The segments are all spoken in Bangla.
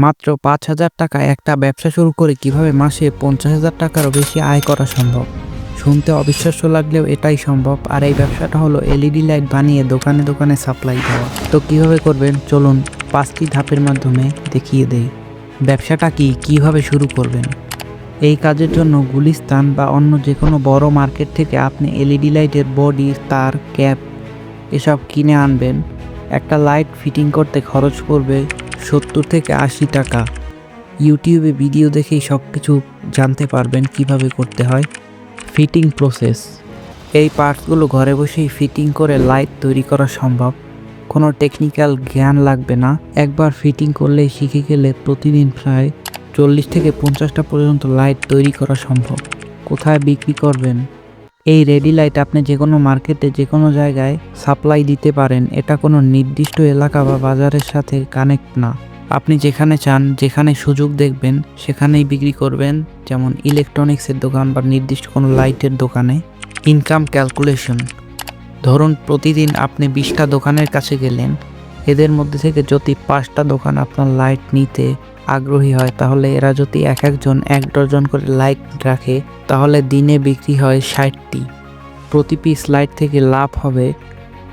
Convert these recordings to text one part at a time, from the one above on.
মাত্র পাঁচ হাজার টাকা একটা ব্যবসা শুরু করে কীভাবে মাসে পঞ্চাশ হাজার টাকারও বেশি আয় করা সম্ভব? শুনতে অবিশ্বাস্য লাগলেও এটাই সম্ভব। আর এই ব্যবসাটা হলো এলইডি লাইট বানিয়ে দোকানে দোকানে সাপ্লাই দেওয়া। তো কীভাবে করবেন? চলুন পাঁচটি ধাপের মাধ্যমে দেখিয়ে দেই। ব্যবসাটা কি? কীভাবে শুরু করবেন? এই কাজের জন্য গুলিস্তান বা অন্য যে কোনো বড় মার্কেট থেকে আপনি এলইডি লাইটের বডি, তার, ক্যাপ এসব কিনে আনবেন। একটা লাইট ফিটিং করতে খরচ পড়বে সত্তর থেকে আশি টাকা। ইউটিউবে ভিডিও দেখেই সব কিছু জানতে পারবেন কীভাবে করতে হয়। Fitting process. এই পার্টসগুলো ঘরে বসেই ফিটিং করে লাইট তৈরি করা সম্ভব। কোনো টেকনিক্যাল জ্ঞান লাগবে না। একবার ফিটিং করলেই শিখে গেলে প্রতিদিন প্রায় চল্লিশ থেকে পঞ্চাশটা পর্যন্ত লাইট তৈরি করা সম্ভব। কোথায় বিক্রি করবেন? এই রেডি লাইট আপনি যে কোনো মার্কেটে যে কোনো জায়গায় সাপ্লাই দিতে পারেন। এটা কোনো নির্দিষ্ট এলাকা বা বাজারের সাথে কানেক্ট না। আপনি যেখানে চান, যেখানে সুযোগ দেখবেন, সেখানেই বিক্রি করবেন। যেমন ইলেকট্রনিক্সের দোকান বা নির্দিষ্ট কোনো লাইটের দোকানে। Income calculation. ধরুন প্রতিদিন আপনি বিশটা দোকানের কাছে গেলেন। এদের মধ্যে থেকে যদি পাঁচটা দোকান আপনার লাইট নিতে আগ্রহী হয়, তাহলে এরা যদি এক একজন এক ডজন করে লাইট রাখে, তাহলে দিনে বিক্রি হয় ষাটটি। প্রতি পিস লাইট থেকে লাভ হবে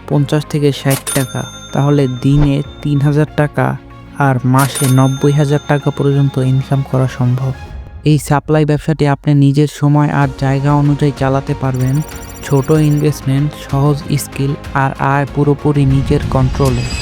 পঞ্চাশ থেকে ষাট টাকা। তাহলে দিনে তিন হাজার টাকা আর মাসে নব্বই হাজার টাকা পর্যন্ত ইনকাম করা সম্ভব। এই সাপ্লাই ব্যবসাটি আপনি নিজের সময় আর জায়গা অনুযায়ী চালাতে পারবেন। ছোট ইনভেস্টমেন্ট সহজ স্কিল আর আয় পুরোপুরি নিজের কন্ট্রোলে